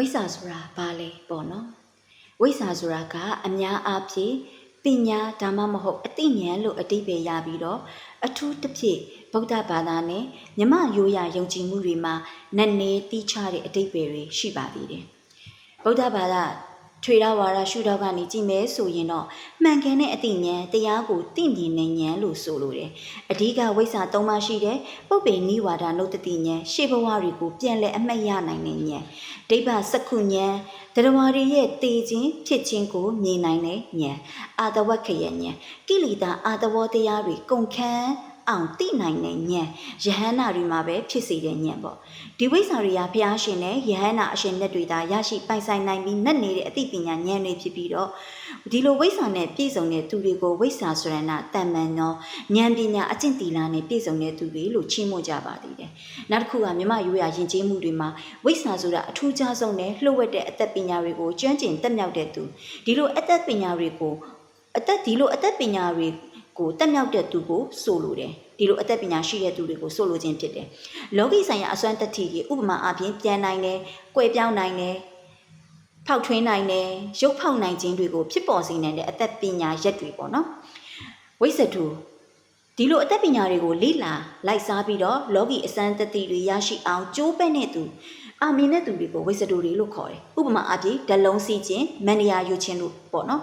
ဝိဇ္ဇာဆိုတာဘာလဲပေါ့နော်ဝိဇ္ဇာဆိုတာကအများအားဖြင့်ပညာဒါမှမဟုတ်အသိဉာဏ်လို့အတိပ္ပယ်ရပြီးတော့အထူးတစ်ဖြင့်ဗုဒ္ဓဘာသာနဲ့မြမရိုးရာယုံကြည်မှုတွေမှာနက်နေတိချတဲ့အတိပ္ပယ်တွေရှိပါသေးတယ်ဗုဒ္ဓဘာသာ ထွေရဝါဒရှုထောင့်ကနေကြည့်မယ်ဆိုရင်တော့မှန်ကန်တဲ့အသိဉာဏ်တရားကိုသိမြင်နေဉာဏ်လို့ဆိုလိုတယ်အဓိကဝိဇ္ဇာ၃ပါးရှိတဲ့ပုပ္ပေနိဝါဒနုတ္တိဉာဏ်ရှေးဘဝတွေကိုပြန်လဲအမှတ်ရနိုင်တဲ့ဉာဏ်ဒိဗ္ဗစက္ခုဉာဏ်တရားဝါတွေရဲ့တည်ခြင်းဖြစ်ခြင်းကိုမြင်နိုင်တဲ့ဉာဏ်အာတဝက္ခယဉာဏ်ကိလေသာအာတဝတရားတွေကုန်ခန်း အောင်သိနိုင်တဲ့ဉာဏ်ယဟန္တာတွေမှာပဲဖြစ်စေတဲ့ဉာဏ်ပေါ့ဒီဝိဇ္ဇာတွေကဘုရားရှင်နဲ့ယဟန္တာအရှင်မြတ်တွေသာရရှိပိုင်ဆိုင်နိုင်ပြီးနဲ့နေတဲ့အသိပညာဉာဏ်တွေဖြစ်ပြီးတော့ဒီလိုဝိဇ္ဇာနဲ့ပြည့်စုံတဲ့သူတွေကိုဝိဇ္ဇာဆိုရဏတမ္မန်သောဉာဏ်ပညာအကျင့်တီလာနဲ့ပြည့်စုံတဲ့သူတွေလို့ချီးမွမ်းကြပါသေးတယ်နောက်တစ်ခုကမြမရိုးရာယဉ်ကျေးမှုတွေမှာဝိဇ္ဇာဆိုတာအထူးခြားဆုံးနဲ့လှုပ်ဝက်တဲ့အသက်ပညာတွေကိုကျွမ်းကျင်တက်မြောက်တဲ့သူဒီလိုအသက်ပညာတွေကိုအသက်ဒီလိုအသက်ပညာတွေ ကိုတက်မြောက်တဲ့သူကိုဆိုလိုတယ်ဒီလိုအသက်ပညာရှိတဲ့သူတွေကိုဆိုလိုခြင်းဖြစ်တယ်လောကီဆိုင်ရာအစွမ်းတတိကြီးဥပမာအပြင်ပြန်နိုင်တယ်၊ကွယ်ပြောင်းနိုင်တယ်ဖောက်ထွင်းနိုင်တယ်ရုပ်ဖောက်နိုင်ခြင်းတွေကိုဖြစ်ပေါ်စေနိုင်တဲ့အသက်ပညာရက်တွေပေါ့နော်ဝိဇ္ဇတုဒီလိုအသက်ပညာတွေကိုလေ့လာလိုက်စားပြီးတော့လောကီအစမ်းတတိတွေရရှိအောင်ကြိုးပမ်းတဲ့သူအာမင်တဲ့သူတွေကိုဝိဇ္ဇတုတွေလို့ခေါ်တယ်ဥပမာအပြင်ဓလုံးစီခြင်းမန္တရာယူခြင်းလို့ပေါ့နော်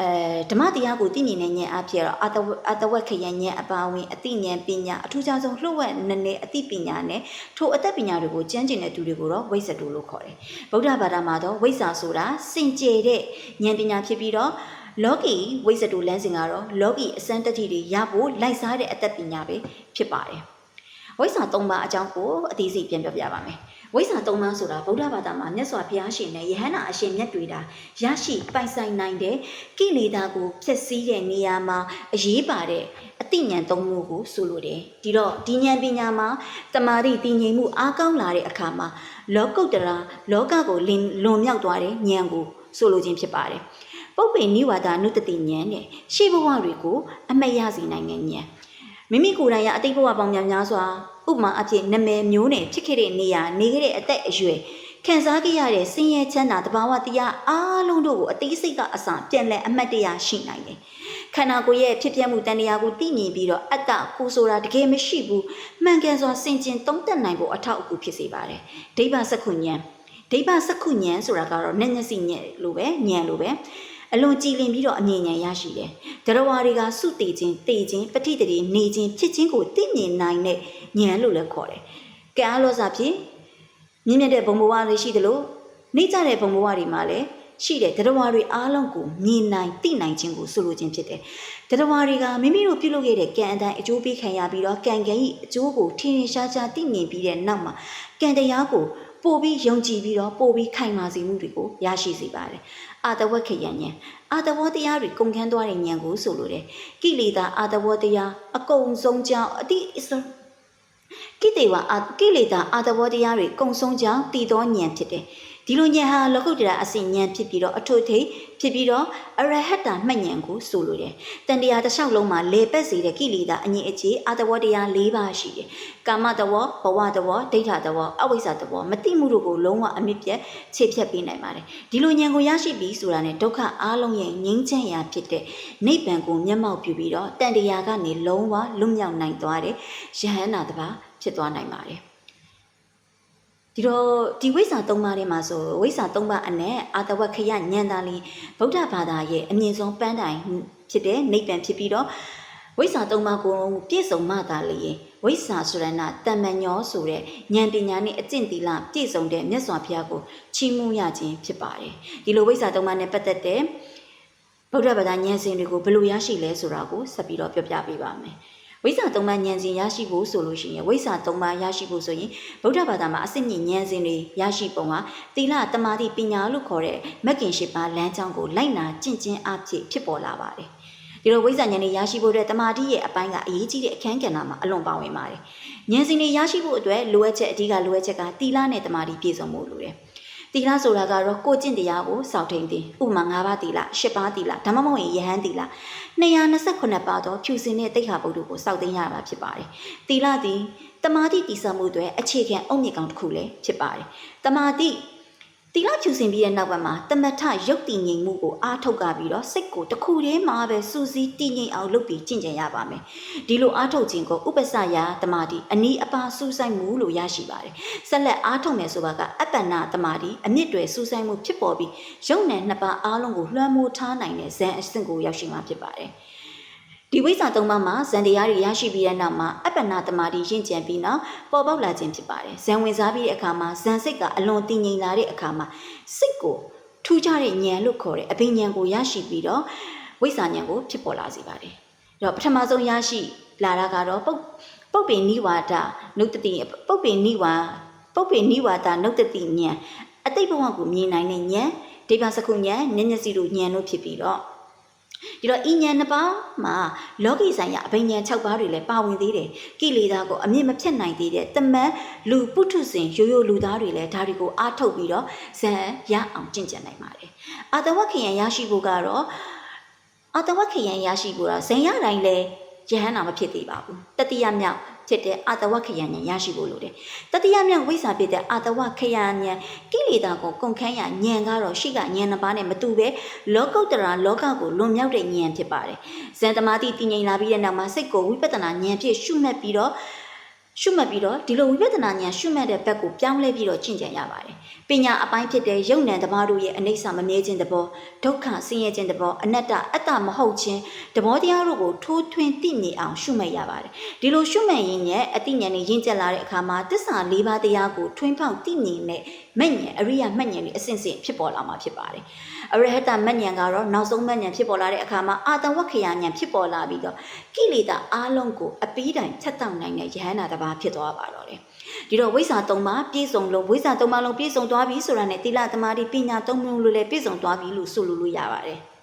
အဲဓမ္မတရားကိုသိမြင်တဲ့ဉာဏ်အဖြစ်တော့အတဝအတဝက်ခရဉာဏ်အပါဝင်အသိဉာဏ်ပညာအထူးခြားဆုံးလှုပ်ဝက်နည်းနည်းအသိပညာနဲ့ထိုအသက်ပညာတွေကိုကျမ်းကျင်တဲ့သူတွေကိုတော့ဝိဇ္ဇတုလို့ခေါ်တယ်ဗုဒ္ဓဘာသာမှာတော့ဝိဇ္ဇာဆိုတာစင်ကြယ်တဲ့ဉာဏ်ပညာဖြစ်ပြီးတော့လောကီဝိဇ္ဇတုလမ်းစဉ်ကတော့လောကီအစမ်းတတိတွေရဖို့လိုက်စားတဲ့အသက်ပညာပဲဖြစ်ပါတယ်ဝိဇ္ဇာ၃ပါးအကြောင်းကိုအသေးစိတ်ပြန်ပြောပြပါမယ် ဝိဇ္ဇာသုံးပါးဆိုတာဗုဒ္ဓဘာသာမှာမြတ်စွာဘုရားရှင်နဲ့ယဟန္တာအရှင်မြတ်တွေတာရရှိပိုင်ဆိုင်နိုင်တဲ့ကိလေသာကိုဖျက်ဆီးတဲ့နေရာမှာအရေးပါတဲ့အသိဉာဏ်သုံးမျိုးကိုဆိုလိုတယ်ဒီတော့ဒီဉာဏ်ပညာမှာတမာတိတည်ငြိမ်မှုအားကောင်းလာတဲ့အခါမှာလောကုတ္တရာလောကကိုလင်လွန်မြောက်သွားတဲ့ဉာဏ်ကိုဆိုလိုခြင်းဖြစ်ပါတယ်ပုပ္ပေနိဝါဒနုတ္တိဉာဏ်နဲ့ရှေးဘဝတွေကိုအမတ်ရစေနိုင်တဲ့ဉာဏ် မိမိကိုယ်တိုင်ရအတိတ်ဘဝပေါင်းများများစွာဥပမာအဖြစ်နမယ်မျိုးနဲ့ဖြစ်ခဲ့တဲ့နေရာနေခဲ့တဲ့အသက်အရွယ်ခံစားခဲ့ရတဲ့ဆင်းရဲချမ်းသာတဘာဝတရားအားလုံးတို့ကိုအသေးစိတ်ကအစပြန်လဲအမှတ်တရရှိနိုင်တယ်။ခန္ဓာကိုယ်ရဲ့ဖြစ်ပျက်မှုတန်တရားကိုသိမြင်ပြီးတော့အတ္တကိုဆိုတာတကယ်မရှိဘူးမှန်ကန်စွာစင်ကျင်သုံးသပ်နိုင်ဖို့အထောက်အကူဖြစ်စေပါတယ်။ဒိဗ္ဗစက္ခုဉဏ်ဒိဗ္ဗစက္ခုဉဏ်ဆိုတာကတော့မျက်မျက်စိဉဏ်လိုပဲဉဏ်လိုပဲ အလွန်ကြည်လင်ပြီးတော့အမြင်ဉာဏ်ရရှိတယ်။တရားဝါတွေကစုတည်ခြင်းတည်ခြင်းပဋိတည်နေခြင်းဖြစ်ခြင်းကိုသိမြင်နိုင်တဲ့ဉာဏ်လို့လည်းခေါ်တယ်။ကံအလောစာဖြင့်မြင့်မြတ်တဲ့ဘုံဘဝတွေရှိသလိုနှိမ့်ကြတဲ့ဘုံဘဝတွေမှာလည်းရှိတဲ့တရားဝါတွေအားလုံးကိုမြင်နိုင်သိနိုင်ခြင်းကိုဆိုလိုခြင်းဖြစ်တယ်။တရားဝါတွေကမိမိတို့ပြုလုပ်ခဲ့တဲ့ကံအတိုင်းအကျိုးပေးခံရပြီးတော့ကံကံ၏အကျိုးကိုထင်ထင်ရှားရှားသိမြင်ပြီးတဲ့နောက်မှာကံတရားကို ပို့ပြီးယုံကြည်ပြီးတော့ပို့ပြီးခိုင်မာစေမှုတွေကိုရရှိစေပါတယ်။အာတဝက်ခရဉဏ်အာတဝတရားတွေကုန်ခန်းသွားတဲ့ဉာဏ်ကိုဆိုလိုတယ်။ကိလေသာအာတဝတရားအကုန်ဆုံးကြောင်းအတိအစကိတေဝအာကိလေသာအာတဝတရားတွေကုံဆုံးကြောင်းတည်သောဉာဏ်ဖြစ်တယ်။ ဒီလိုဉာဏ်ဟာလောကုတ္တရာအစဉ်ဉာဏ်ဖြစ်ပြီးတော့အထွတ်ထိပ်ဖြစ်ပြီးတော့အရဟတ္တမှတ်ဉာဏ်ကိုဆိုလိုတယ်။တန်တရားတစ်လျှောက်လုံးမှာလေပက်စေတဲ့ကိလေသာအငြိအခြေအာတဝတရား၄ပါးရှိတယ်။ကာမတဝဘဝတဝဒိဋ္ဌတဝအဝိဇ္ဇတဝမတိမှုတို့ကိုလုံးဝအမြင့်ပြတ်ခြေဖြတ်ပေးနိုင်ပါတယ်။ဒီလိုဉာဏ်ကိုရရှိပြီးဆိုတာနဲ့ဒုက္ခအားလုံးရဲ့ငြိမ်းချမ်းရာဖြစ်တဲ့နိဗ္ဗာန်ကိုမျက်မှောက်ပြုပြီးတော့တန်တရားကနေလုံးဝလွတ်မြောက်နိုင်သွားတဲ့ယဟန္တာတစ်ပါးဖြစ်သွားနိုင်ပါတယ်။ ဒီတော့ဒီဝိဇ္ဇာ၃ပါးထဲမှာဆိုဝိဇ္ဇာ၃ပါးအနက်အာတဝခယဉာဏ်သာလီဗုဒ္ဓဘာသာရဲ့အမြင့်ဆုံးပန်းတိုင်ဖြစ်တဲ့နိဗ္ဗာန်ဖြစ်ပြီးတော့ဝိဇ္ဇာ၃ပါးကိုပြည့်စုံမှသာလျင်ဝိဇ္ဇာဆိုရဏတမ္မညောဆိုတဲ့ဉာဏ်ပညာနဲ့အကျင့်သီလပြည့်စုံတဲ့မြတ်စွာဘုရားကိုချီးမွမ်းရခြင်းဖြစ်ပါတယ်ဒီလိုဝိဇ္ဇာ၃ပါးနဲ့ပတ်သက်တဲ့ဗုဒ္ဓဘာသာဉာဏ်စဉ်တွေကိုဘယ်လိုရရှိလဲဆိုတာကိုဆက်ပြီးတော့ပြောပြပေးပါမယ် ဝိဇ္ဇာသုံးပါးဉာဏ်စဉ်ရရှိဖို့ဆိုလို့ရှိရင်ဝိဇ္ဇာသုံးပါးရရှိဖို့ဆိုရင်ဗုဒ္ဓဘာသာမှာအစစ်မြင့်ဉာဏ်စဉ်တွေရရှိပုံဟာသီလတမာတိပညာလို့ခေါ်တဲ့မက္ကင်ရှိပါလမ်းကြောင်းကိုလိုက်နာကျင့်ကျင့်အဖြစ်ဖြစ်ပေါ်လာပါတယ်ဒီလိုဝိဇ္ဇာဉာဏ်တွေရရှိဖို့အတွက်တမာတိရဲ့အပိုင်းကအရေးကြီးတဲ့အခန်းကဏ္ဍမှာအလွန်ပါဝင်ပါတယ်ဉာဏ်စဉ်တွေရရှိဖို့အတွက်လိုအပ်ချက်အဓိကလိုအပ်ချက်ကသီလနဲ့တမာတိပြည့်စုံဖို့လိုတယ် သီလဆိုတာကတော့ကိုကျင့်တရားကိုစောင့်ထိန်သည်ဥပမာ၅ပါးသီလ၈ပါးသီလဒါမှမဟုတ်ရင်ယဟန်သီလ228ပါးသောဖြူစင်တဲ့တိခါပုဒ်တို့ကိုစောင့်သိမ်းရမှာဖြစ်ပါတယ်သီလသည်တမာတိတိဆောက်မှုတွေအခြေခံအုတ်မြစ်ကောင်တစ်ခုလည်းဖြစ်ပါတယ်တမာတိ တီလာဖြူစင်ပြီးတဲ့နောက်ပိုင်းမှာတမထရုပ်တည်ငြိမ်မှုကိုအားထုတ်ကြပြီးတော့စိတ်ကိုတစ်ခုတည်းမှာပဲစူးစီးတည်ငြိမ်အောင်လုပ်ပြီးကျင့်ကြံရပါမယ်ဒီလိုအားထုတ်ခြင်းကိုဥပ္ပစယာတမာတိအနီးအပါစူးစိုက်မှုလို့ရရှိပါတယ်ဆက်လက်အားထုတ်မယ်ဆိုပါကအပ္ပနာတမာတိအမြင့်တွေစူးစိုက်မှုဖြစ်ပေါ်ပြီးရုပ်နယ်နှစ်ပါးအားလုံးကိုလွှမ်းမိုးထားနိုင်တဲ့ဇန်အဆင့်ကိုရောက်ရှိမှာဖြစ်ပါတယ် ဒီဝိဇ္ဇာသုံးပါးမှာဇန်တရားတွေရရှိပြီးတဲ့နောက်မှာအပ္ပနာတမာတိရင့်ကျန်ပြီးနောက်ပေါ်ပေါက်လာခြင်းဖြစ်ပါတယ်ဇန်ဝင်စားပြီးတဲ့အခါမှာဇန်စိတ်ကအလွန်တည်ငြိမ်လာတဲ့အခါမှာစိတ်ကိုထူးခြားတဲ့ဉာဏ်လို့ခေါ်တဲ့အဘိဉာဏ်ကိုရရှိပြီးတော့ဝိဇ္ဇာဉာဏ်ကိုဖြစ်ပေါ်လာစေပါတယ်။အဲ့တော့ပထမဆုံးရရှိလာတာကတော့ပုတ်ပုတ်ပင်နိဝါဒနုတ္တိပုတ်ပင်နိဝါပုတ်ပင်နိဝါဒနုတ္တိဉာဏ်အတိတ်ဘဝကိုမြင်နိုင်တဲ့ဉာဏ်ဒေဝစကုဉာဏ်ဉာဏ်မျက်စိတို့ဉာဏ်တို့ဖြစ်ပြီးတော့ ဒီတော့ဤဉာဏ်နှစ်ပါးမှာလောကီဆိုင်ရာအဘိညာဉ်6ပါးတွေလည်းပါဝင်သေးတယ်ကိလေသာကိုအမြင့်မဖြတ်နိုင်သေးတဲ့တမန်လူပုထုဇဉ်ရိုးရိုးလူသားတွေလည်းဒါတွေကိုအားထုတ်ပြီးတော့ဇန်ရအောင်ကျင့်ကြံနိုင်ပါတယ်အာတဝခယံရရှိဖို့ကတော့အာတဝခယံရရှိဖို့ကဇန်ရတိုင်းလဲယဟန္တာမဖြစ်သေးပါဘူးတတိယမြောက် ဖြစ်တဲ့အာတဝခယံဉာဏ်ရရှိဖို့လိုတယ်တတိယမြောက်ဝိဇ္ဇာဖြစ်တဲ့အာတဝခယံဉာဏ်ကိလေသာကိုကုန်ခန်းရဉာဏ်ကတော့ရှိကဉာဏ်နှစ်ပါးနဲ့မတူပဲလောကုတ္တရာလောကကိုလွန်မြောက်တဲ့ဉာဏ်ဖြစ်ပါတယ်ဇန်တမာတိတည်ငြိမ်လာပြီးတဲ့နောက်မှာစိတ်ကိုဝိပဿနာဉာဏ်ဖြင့်ရှုမှတ်ပြီးတော့ ရှုမှတ်ပြီးတော့ဒီလိုဝိပဿနာဉာဏ်ရှုမှတ်တဲ့ဘက်ကိုပြောင်းလဲပြီးတော့ကျင့်ကြံရပါတယ်။ပညာအပိုင်းဖြစ်တဲ့ယုံ nant တဘာတို့ရဲ့အနိစ္စမမြဲခြင်းသဘောဒုက္ခဆင်းရဲခြင်းသဘောအနတ္တအတ္တမဟုတ်ခြင်းသဘောတရားတို့ကိုထိုးထွင်းသိမြင်အောင်ရှုမှတ်ရပါတယ်။ဒီလိုရှုမှတ်ရင်းနဲ့အတိညာဉ်နဲ့ရင့်ကျက်လာတဲ့အခါမှာတစ္ဆာ၄ပါးတရားကိုထွင်းဖောက်သိမြင်တဲ့မဲ့ဉဏ်အရိယမဲ့ဉဏ်တွေအစဉ်စဉ်ဖြစ်ပေါ်လာမှာဖြစ်ပါတယ်။အရဟတမဲ့ဉဏ်ကတော့နောက်ဆုံးမဲ့ဉဏ်ဖြစ်ပေါ်လာတဲ့အခါမှာအာတဝက္ခယဉဏ်ဖြစ်ပေါ်လာပြီးတော့ကိလေသာအလုံးကိုအပီးတိုင်ဖြတ်တောက်နိုင်တဲ့ယဟန္တာတစ်ပါးဖြစ်သွားပါတော့တယ်။ဒီတော့ဝိဇ္ဇာ၃ပါးပြည့်စုံလို့ဝိဇ္ဇာ၃ပါးလုံးပြည့်စုံသွားပြီဆိုတာနဲ့တိလသမာဓိပညာ၃မျိုးလို့လည်းပြည့်စုံသွားပြီလို့ဆိုလိုလို့ရပါတယ်။